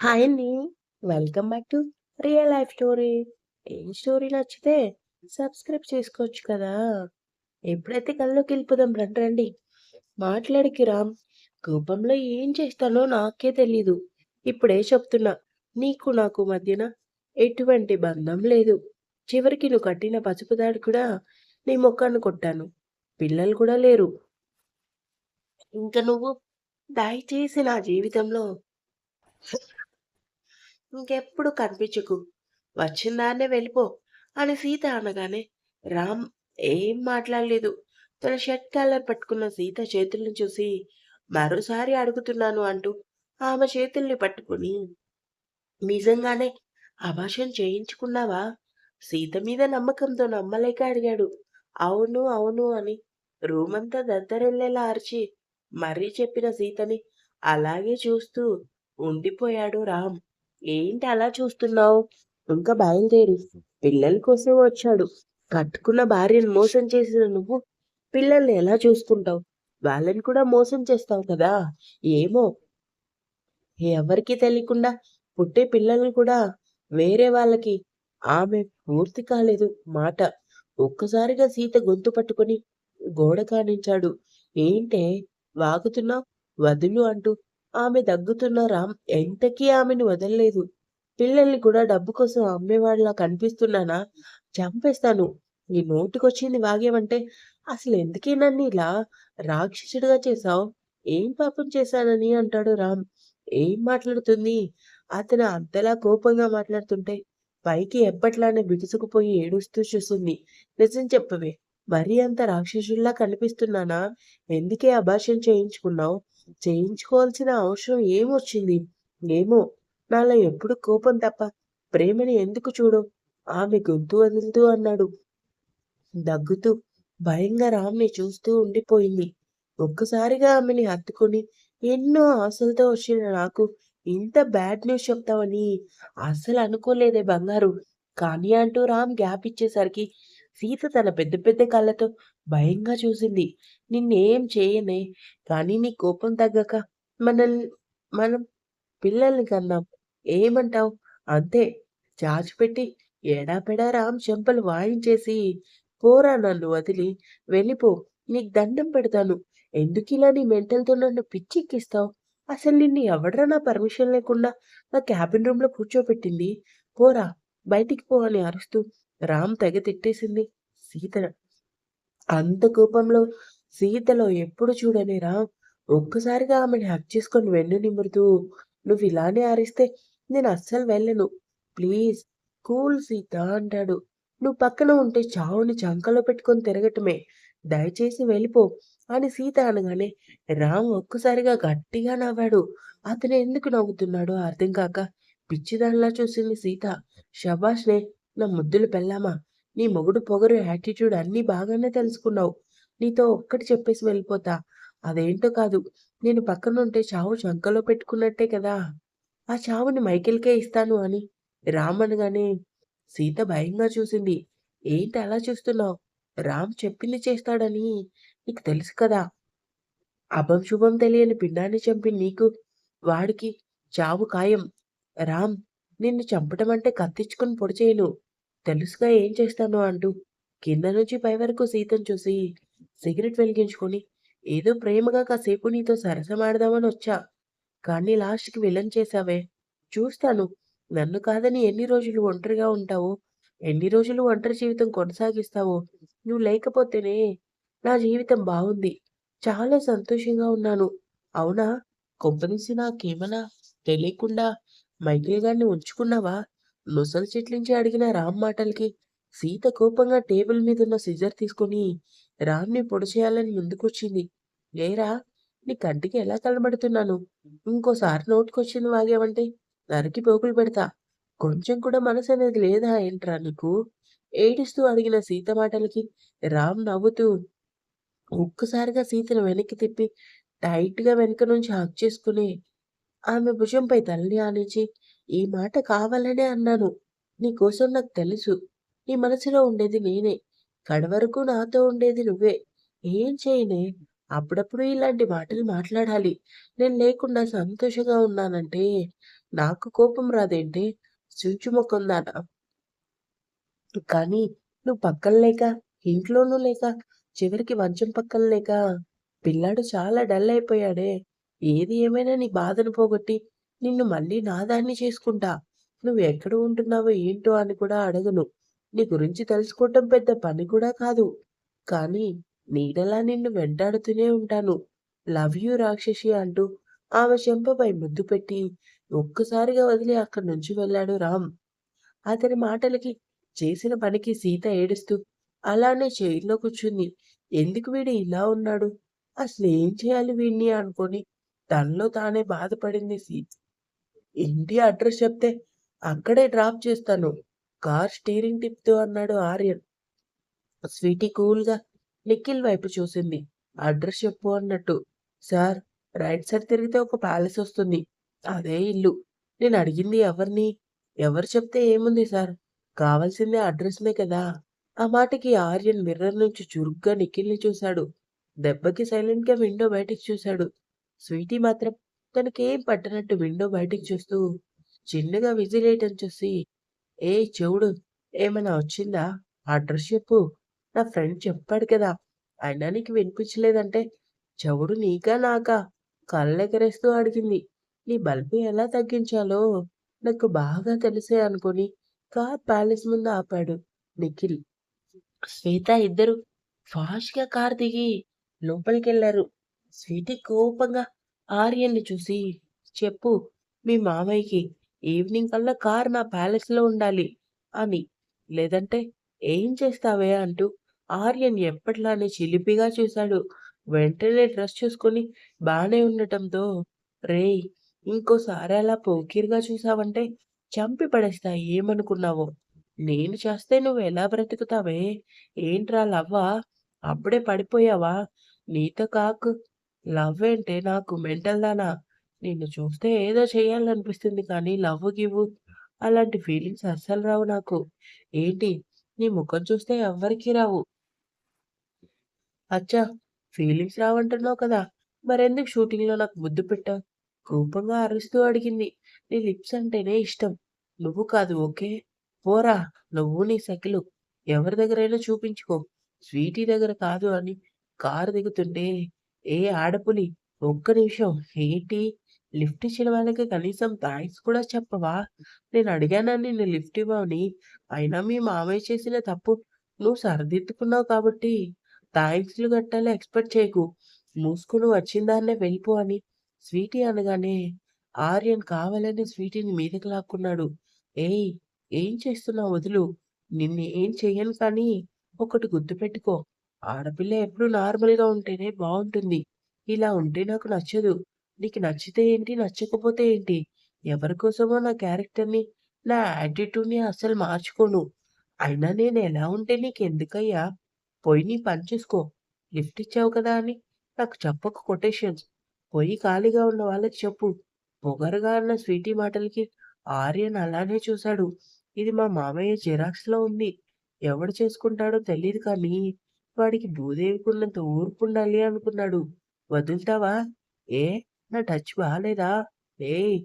Hi అండి. Welcome back to real life story. ఏం story నచ్చితే సబ్స్క్రైబ్ చేసుకోవచ్చు కదా! ఎప్పుడైతే కల్లోకెళ్ళిపోదాం రండి రండి. మాట్లాడికి రామ్. కోపంలో ఏం చేస్తానో నాకే తెలీదు. ఇప్పుడే చెప్తున్నా. నీకు నాకు మధ్యన ఎటువంటి బంధం లేదు. చివరికి నువ్వు కట్టిన పసుపు దాడి కూడా నీ మొక్కను కొట్టాను. పిల్లలు కూడా లేరు. ఇంక నువ్వు దయచేసి నా జీవితంలో ఇంకెప్పుడు కనిపించకు. వచ్చిందానే వెళ్ళిపో అని సీత అనగానే రామ్ ఏం మాట్లాడలేదు. తన షర్ట్ కాలర్ పట్టుకున్న సీత చేతుల్ని చూసి మరోసారి అడుగుతున్నాను అంటూ ఆమె చేతుల్ని పట్టుకొని నిజంగానే అభాషం చేయించుకున్నావా? సీత మీద నమ్మకంతో నమ్మలేక అడిగాడు. అవును అవును అని రూమంతా దద్దరెళ్ళేలా అరిచి మరీ చెప్పిన సీతని అలాగే చూస్తూ ఉండిపోయాడు రామ్. ఏంటి అలా చూస్తున్నావు? ఇంకా బయలుదేరు. పిల్లల కోసం వచ్చాడు. కట్టుకున్న భార్యను మోసం చేసిన నువ్వు పిల్లల్ని ఎలా చూసుకుంటావు? వాళ్ళని కూడా మోసం చేస్తావు కదా! ఏమో ఎవరికీ తెలియకుండా పుట్టే పిల్లల్ని కూడా వేరే వాళ్ళకి ఆమె పూర్తి కాలేదు మాట. ఒక్కసారిగా సీత గొంతు పట్టుకొని గోడ కానించాడు. ఏంటే వాగుతున్నావ్? వదులు అంటూ ఆమె దగ్గుతున్న రామ్ ఎంతకీ ఆమెను వదలలేదు పిల్లల్ని కూడా డబ్బు కోసం అమ్మేవాడిలా కనిపిస్తున్నానా? చంపేస్తాను. ఈ నోటికొచ్చింది వాగేమంటే అసలు ఎందుకే నన్ను ఇలా రాక్షసుడిగా చేశావు? ఏం పాపం చేశానని అంటాడు రామ్. ఏం మాట్లాడుతుంది? అతను అంతలా కోపంగా మాట్లాడుతుంటే పైకి ఎప్పట్లానే బిగుసుకుపోయి ఏడుస్తూ చూస్తుంది. నిజం చెప్పవే. మరీ అంత రాక్షసుల్లా కనిపిస్తున్నానా? ఎందుకే అబార్షన్ చేయించుకున్నావు? చేయించుకోవాల్సిన అవసరం ఏమొచ్చింది? ఏమో నాలో ఎప్పుడు కోపం తప్ప ప్రేమని ఎందుకు చూడు ఆమె గొంతు వదులుతూ అన్నాడు. దగ్గుతూ భయంగా రామ్‌ని చూస్తూ ఉండిపోయింది. ఒక్కసారిగా ఆమెని హత్తుకొని ఎన్నో ఆశలతో వచ్చిన నాకు ఇంత బ్యాడ్ న్యూస్ చెప్తావని అసలు అనుకోలేదే బంగారు. కానీ అంటూ రామ్ గ్యాప్ ఇచ్చేసరికి సీత తన పెద్ద పెద్ద కళ్ళతో భయంగా చూసింది. నిన్నేం చేయనే. కానీ నీ కోపం తగ్గక మనల్ని మనం పిల్లల్ని కన్నాం. ఏమంటావ్? అంతే. చాచిపెట్టి ఎడాపెడా రామ్ చెంపలు వాయించేసి పోరా నన్ను వదిలి వెళ్ళిపో. నీకు దండం పెడతాను. ఎందుకు ఇలా నీ మెంటల్‌తో నన్ను పిచ్చెక్కిస్తావు? అసలు నిన్ను ఎవడరా నా పర్మిషన్ లేకుండా నా క్యాబిన్ రూమ్‌లో కూర్చోబెట్టింది? పోరా బయటికి పో అని అరుస్తూ రామ్ తెగ తిట్టేసింది సీత. అంత కోపంలో సీతలో ఎప్పుడు చూడని రామ్ ఒక్కసారిగా ఆమెని హక్ చేసుకొని వెన్ను నిమురుతూ నువ్విలానే ఆరిస్తే నేను అస్సలు వెళ్ళను. ప్లీజ్ కూల్ సీత అంటాడు. నువ్వు పక్కన ఉంటే చావుని చంకలో పెట్టుకొని తిరగటమే. దయచేసి వెళ్ళిపో అని సీత అనగానే రామ్ ఒక్కసారిగా గట్టిగా నవ్వాడు. అతను ఎందుకు నవ్వుతున్నాడో అర్థం కాక పిచ్చిదానిలా చూసింది సీత. షబాష్నే నా ముద్దులు పెళ్ళామా! నీ మొగుడు పొగరు, యాటిట్యూడ్ అన్నీ బాగానే తెలుసుకున్నావు. నీతో ఒక్కటి చెప్పేసి వెళ్ళిపోతా. అదేంటో కాదు. నేను పక్కనుంటే చావు చంకలో పెట్టుకున్నట్టే కదా! ఆ చావుని మైకేల్‌కే ఇస్తాను అని రామ్ అనగానే సీత భయంగా చూసింది. ఏంటి అలా చూస్తున్నావు? రామ్ చెప్పింది చేస్తాడని నీకు తెలుసు కదా! అభం శుభం తెలియని పిండాన్ని చంపి నీకు, వాడికి చావు ఖాయం. రామ్ నిన్ను చంపటం అంటే కత్తిచ్చుకొని పొడి చేయను. తెలుసుగా ఏం చేస్తాను అంటూ కింద నుంచి పై వరకు సీతను చూసి సిగరెట్ వెలిగించుకొని ఏదో ప్రేమగా కాసేపు నీతో సరసమాడదామని వచ్చా. కానీ లాస్ట్‌కి విలన్ చేశావే. చూస్తాను. నన్ను కాదని ఎన్ని రోజులు ఒంటరిగా ఉంటావో, ఎన్ని రోజులు ఒంటరి జీవితం కొనసాగిస్తావో. నువ్వు లేకపోతేనే నా జీవితం బాగుంది చాలా సంతోషంగా ఉన్నాను. అవునా? కొంపదీసి నాకేమన్నా తెలియకుండా మైకేల్ గారిని ఉంచుకున్నావా? ముసలి చిట్లించి అడిగిన రామ్ మాటలకి సీత కోపంగా టేబుల్ మీదున్న సిజర్ తీసుకొని రామ్‌ని పొడి చేయాలని ముందుకొచ్చింది. ఏరా! నీ కంటికి ఎలా కనబడుతున్నాను? ఇంకోసారి నోటికొచ్చింది వాగేవంటే నరికి పోకులు పెడతా. కొంచెం కూడా మనసు అనేది లేదా ఏంట్రా నీకు? ఏడుస్తూ అడిగిన సీత మాటలకి రామ్ నవ్వుతూ ఒక్కసారిగా సీతను వెనక్కి తిప్పి టైట్‌గా వెనక నుంచి హక్ చేసుకుని ఆమె భుజంపై తల్లి ఆనించి ఈ మాట కావాలనే అన్నాను. నీకోసం నాకు తెలుసు. నీ మనసులో ఉండేది నేనే. కడవరకు నాతో ఉండేది నువ్వే. ఏం చేయనే? అప్పుడప్పుడు ఇలాంటి మాటలు మాట్లాడాలి. నేను లేకుండా సంతోషంగా ఉన్నానంటే నాకు కోపం రాదేంటి చుంచుమొక్కుందానా కానీ నువ్వు పక్కన లేక ఇంట్లోనూ లేక చివరికి మంచం పక్కన లేక పిల్లాడు చాలా డల్ అయిపోయాడే ఏది ఏమైనా నీ బాధను పోగొట్టి నిన్ను మళ్ళీ నా దాన్ని చేసుకుంటా. నువ్వు ఎక్కడ ఉంటున్నావో ఏంటో అని కూడా అడగను. నీ గురించి తెలుసుకోవటం పెద్ద పని కూడా కాదు. కానీ నీడలా నిన్ను వెంటాడుతూనే ఉంటాను. లవ్ యూ రాక్షసి అంటూ ఆమె చెంపపై ముద్దు పెట్టి ఒక్కసారిగా వదిలి అక్కడి నుంచి వెళ్ళాడు రామ్. అతని మాటలకి చేసిన పనికి సీత ఏడుస్తూ అలానే చైర్లో కూర్చుంది. ఎందుకు వీడు ఇలా ఉన్నాడు? అసలు ఏం చేయాలి వీడిని అనుకొని తనలో తానే బాధపడింది సీత. ఇంటి అడ్రస్ చెప్తే? అక్కడే డ్రాప్ చేస్తాను. కార్ స్టీరింగ్ టిప్తో అన్నాడు ఆర్యన్. స్వీటీ కూల్గా నిఖిల్ వైపు చూసింది. అడ్రస్ చెప్పు అన్నట్టు. సార్ రైట్ సైడ్ తిరిగితే ఒక ప్యాలెస్ వస్తుంది. అదే ఇల్లు. నేను అడిగింది ఎవరిని? ఎవరు చెప్తే ఏముంది సార్? కావాల్సిందే అడ్రస్నే కదా. ఆ మాటకి ఆర్యన్ మిర్రర్ నుంచి చురుగ్గా నిఖిల్ని చూశాడు. దెబ్బకి సైలెంట్గా విండో బయటికి చూశాడు. స్వీటీ మాత్రం తనకేం పట్టనట్టు విండో బయటికి చూస్తూ చిన్నగా విజిలేయటం చూసి ఏ చెవుడు ఏమైనా వచ్చిందా? అడ్రస్ చెప్పు. నా ఫ్రెండ్ చెప్పాడు కదా. అయినా నీకు వినిపించలేదంటే చెవుడు నీకా నాకా? కళ్ళెగరేస్తూ అడిగింది. నీ బల్బు ఎలా తగ్గించాలో నాకు బాగా తెలిసే అనుకుని కార్ ప్యాలెస్ ముందు ఆపాడు నిఖిల్. శ్వేత ఇద్దరు ఫాస్ట్గా కార్ దిగి లోపలికెళ్ళారు. స్వీటీ కోపంగా ఆర్యన్ని చూసి చెప్పు మీ మామయ్యకి ఈవినింగ్ కల్లా కార్ నా ప్యాలెస్లో ఉండాలి అని. లేదంటే ఏం చేస్తావే అంటూ ఆర్యన్ ఎప్పట్లానే చిలిపిగా చూశాడు. వెంటనే డ్రెస్ చూసుకొని బాగానే ఉండటంతో రేయ్ ఇంకోసారి అలా పోకిరిగా చూసావంటే చంపి పడేస్తా ఏమనుకున్నావో? నేను చేస్తే నువ్వు ఎలా బ్రతుకుతావే? ఏంట్రా లవ్వా? అప్పుడే పడిపోయావా? నీతో కాకు లవ్ అంటే నాకు మెంటల్ దానా? నిన్ను చూస్తే ఏదో చేయాలనిపిస్తుంది కానీ లవ్ గివ్వు అలాంటి ఫీలింగ్స్ అస్సలు రావు నాకు. ఏంటి? నీ ముఖం చూస్తే ఎవ్వరికీ రావు. అచ్చా ఫీలింగ్స్ రావంటున్నావు కదా. మరెందుకు షూటింగ్లో నాకు ముద్దు పెట్టావు కోపంగా అరుస్తూ అడిగింది. నీ లిప్స్ అంటేనే ఇష్టం. నువ్వు కాదు ఓకే? పోరా నువ్వు నీ సకిలు ఎవరి దగ్గరైనా చూపించుకో. స్వీటీ దగ్గర కాదు అని కారు దిగుతుంటే ఏ ఆడపులి ఒక్క నిమిషం ఏంటి? లిఫ్ట్ ఇచ్చిన వాళ్ళకి కనీసం థ్యాంక్స్ కూడా చెప్పవా? నేను అడిగానా నిన్ను లిఫ్ట్ ఇవ్వని అయినా మీ మామయ్య చేసిన తప్పు నువ్వు సరిదిద్దుకున్నావు కాబట్టి థ్యాంక్స్లు గట్టాలి ఎక్స్పెక్ట్ చేయకు. మూసుకుని వచ్చిందాన్నే వెళ్ళిపో అని స్వీటీ అనగానే ఆర్యన్ కావాలని స్వీటీని మీదకి లాక్కున్నాడు. ఏయ్ ఏం చేస్తున్నావు వదులు? నిన్ను ఏం చెయ్యను కానీ ఒకటి గుర్తుపెట్టుకో. ఆడపిల్ల ఎప్పుడు నార్మల్గా ఉంటేనే బాగుంటుంది ఇలా ఉంటే నాకు నచ్చదు. నీకు నచ్చితే ఏంటి? నచ్చకపోతే ఏంటి? ఎవరి కోసమో నా క్యారెక్టర్ని నా యాటిట్యూడ్ని అస్సలు మార్చుకోను. అయినా నేను ఎలా ఉంటే నీకు ఎందుకయ్యా పోయి నీ పని చూసుకో. లిఫ్ట్ ఇచ్చావు కదా అని. నాకు చెప్పకు కొటేషన్స్. పొయ్యి ఖాళీగా ఉన్న వాళ్ళకి చెప్పు. పొగరుగా అన్న స్వీటీ మాటలకి ఆర్యన్ అలానే చూశాడు. ఇది మా మామయ్య జిరాక్స్లో ఉంది. ఎవడు చేసుకుంటాడో తెలియదు కానీ వాడికి భూదేవికున్నంత ఊర్పు ఉండాలి అనుకున్నాడు. వదులుతావా? ఏ? నా టచ్ బాగాలేదా ఏయ్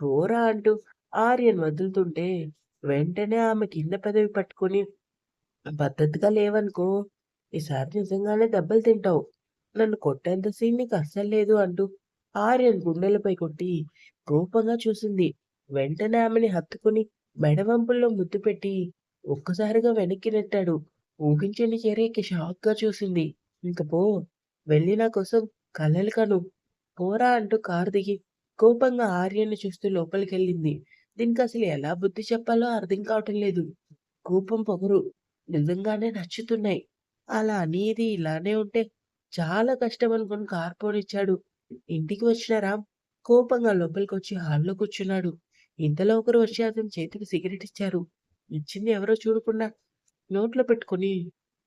పోరా అంటూ ఆర్యన్ వదులుతుంటే వెంటనే ఆమె కింద పెదవి పట్టుకొని పద్ధతిగా లేవనుకో ఈసారి నిజంగానే దెబ్బలు తింటావు. నన్ను కొట్టేంత సీన్ నీకు అస్సలు లేదు అంటూ ఆర్యన్ గుండెలపై కొట్టి రూపంగా చూసింది. వెంటనే ఆమెని హత్తుకుని మెడవంపుల్లో ముద్దు పెట్టి ఒక్కసారిగా వెనక్కి నెట్టాడు. ఊహించని చర్యకి షాక్గా చూసింది. ఇంక పో వెళ్ళి నా కోసం కలలు కను. పోరా అంటూ కారు దిగి కోపంగా ఆర్యన్ని చూస్తూ లోపలికెళ్ళింది. దీనికి అసలు ఎలా బుద్ధి చెప్పాలో అర్థం కావటం లేదు. కోపం పొగరు నిజంగానే నచ్చుతున్నాయి. అలా అనేది ఇలానే ఉంటే చాలా కష్టం అనుకుని కార్ పోనిచ్చాడు. ఇంటికి వచ్చిన రామ్ కోపంగా లోపలికి వచ్చి హాల్లో కూర్చున్నాడు. ఇంతలో ఒకరు వచ్చి అతని చేతికి సిగరెట్ ఇచ్చారు. ఇచ్చింది ఎవరో చూడకుండా నోట్లో పెట్టుకుని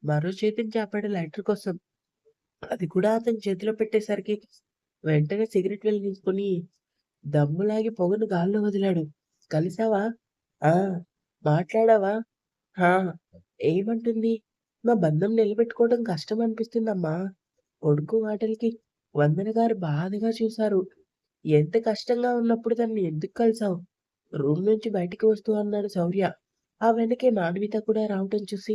మరో చేతిని చాపాడు లైటర్ కోసం. అది కూడా అతని చేతిలో పెట్టేసరికి వెంటనే సిగరెట్ వెలిగించుకుని దమ్ములాగి పొగను గాల్లో వదిలాడు. కలిసావా? ఆ మాట్లాడావా? హా ఏమంటుంది? మా బంధం నిలబెట్టుకోవడం కష్టం అనిపిస్తుందమ్మా. కొడుకు మాటలకి వందన గారు బాధగా చూశారు. ఎంత కష్టంగా ఉన్నప్పుడు తనని ఎందుకు కలిసావు? రూమ్ నుంచి బయటికి వస్తూ అన్నాడు శౌర్య. ఆ వెనకే మానవిత కూడా రావటం చూసి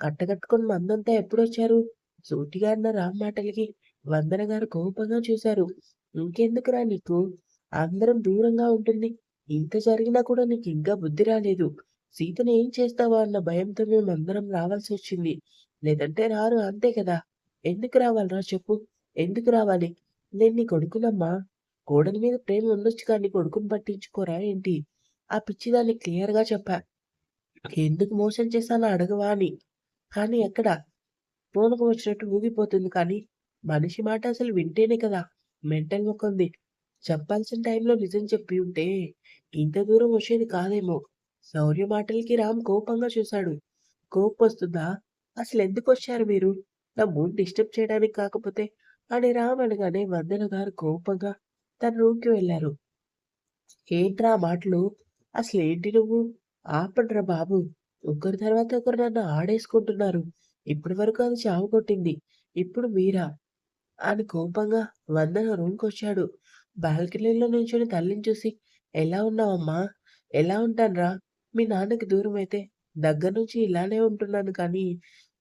కట్టగట్టుకుని మందంతా ఎప్పుడొచ్చారు? సూటిగా అన్న రామ్ మాటలకి వందన గారు కోపంగా చూశారు. ఇంకెందుకురా నీకు? అందరం దూరంగా ఉంటుంది. ఇంత జరిగినా కూడా నీకు ఇంకా బుద్ధి రాలేదు. సీతని ఏం చేస్తావా అన్న భయంతో మేమందరం రావాల్సి వచ్చింది. లేదంటే రారు అంతే కదా! ఎందుకు రావాలిరా చెప్పు? ఎందుకు రావాలి? నేను నీ కొడుకునమ్మా. కోడలి మీద ప్రేమ ఉండొచ్చు కానీ కొడుకుని పట్టించుకోరా ఏంటి? ఆ పిచ్చిదాన్ని క్లియర్‌గా చెప్పా. ఎందుకు మోసం చేశానో అడగవా అని. కానీ ఎక్కడ? పూనకు వచ్చినట్టు ఊగిపోతుంది కానీ, మనిషి మాట అసలు వింటేనే కదా! మెంటల్ మొక్కంది చెప్పాల్సిన టైంలో నిజం చెప్పి ఉంటే, ఇంత దూరం వచ్చేది కాదేమో! శౌర్య మాటలకి రామ్ కోపంగా చూశాడు. కోపం వస్తుందా అసలు ఎందుకు వచ్చారు మీరు? నా మూడ్ డిస్టర్బ్ చేయడానికి కాకపోతే అని రామ్ అనగానే వందన గారు కోపంగా తన రూమ్‌కి వెళ్ళారు ఏంట్రా మాటలు మాటలు? అసలేంటి నువ్వు? ఆపండ్రా బాబు! ఒకరి తర్వాత ఒకరు నన్ను ఆడేసుకుంటున్నారు. ఇప్పటివరకు అది చావు కొట్టింది. ఇప్పుడు మీరా? అని కోపంగా వందన రూమ్‌కొచ్చాడు. బాల్కనీలో నుంచొని తల్లిని చూసి ఎలా ఉన్నావమ్మా? ఎలా ఉంటానురా? మీ నాన్నకి దూరం అయితే దగ్గర నుంచి ఇలానే ఉంటున్నాను కానీ,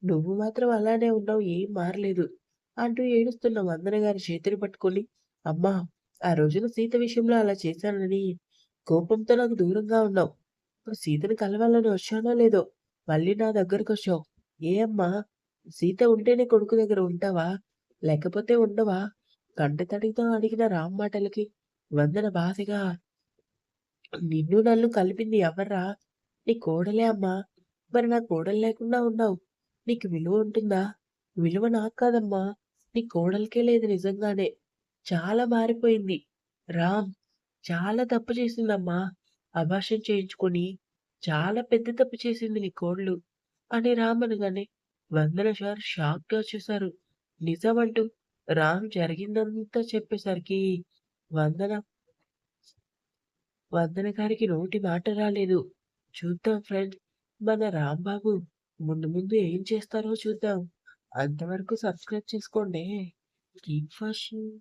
నువ్వు మాత్రం అలానే ఉన్నావు ఏం మారలేదు. అంటూ ఏడుస్తున్న వందన గారి చేతిని పట్టుకొని, అమ్మా! ఆ రోజున సీత విషయంలో అలా చేశానని కోపంతో నాకు దూరంగా ఉన్నావు. ఇప్పుడు సీతని కలవాలని వచ్చానో లేదో మళ్ళీ నా దగ్గరకొచ్చావు. ఏ అమ్మా? సీత ఉంటేనే కొడుకు దగ్గర ఉంటావా? లేకపోతే ఉండవా? కంటతడితో అడిగిన రామ్ మాటలకి వందన బాధగా నిన్ను నన్ను కలిపింది ఎవర్రా? నీ కోడలే అమ్మా! మరి నా కోడలు లేకుండా ఉన్నావు. నీకు విలువ ఉంటుందా? విలువ నాకు కాదమ్మా! నీ కోడలికే లేదు నిజంగానే. చాలా మారిపోయింది. రామ్ చాలా తప్పు చేసిందమ్మా. అభాషం చేయించుకొని చాలా పెద్ద తప్పు చేసింది నీ కోళ్ళు అని రామ్ అనగానే వందన సార్ షాక్‌గా చూశారు. నిజమంటూ రామ్ జరిగిందంతా చెప్పేసరికి వందన వందన గారికి నోటి మాట రాలేదు. చూద్దాం ఫ్రెండ్స్ మన రాంబాబు ముందు ముందు ఏం చేస్తారో చూద్దాం. అంతవరకు సబ్స్క్రైబ్ చేసుకోండి. Keep watching.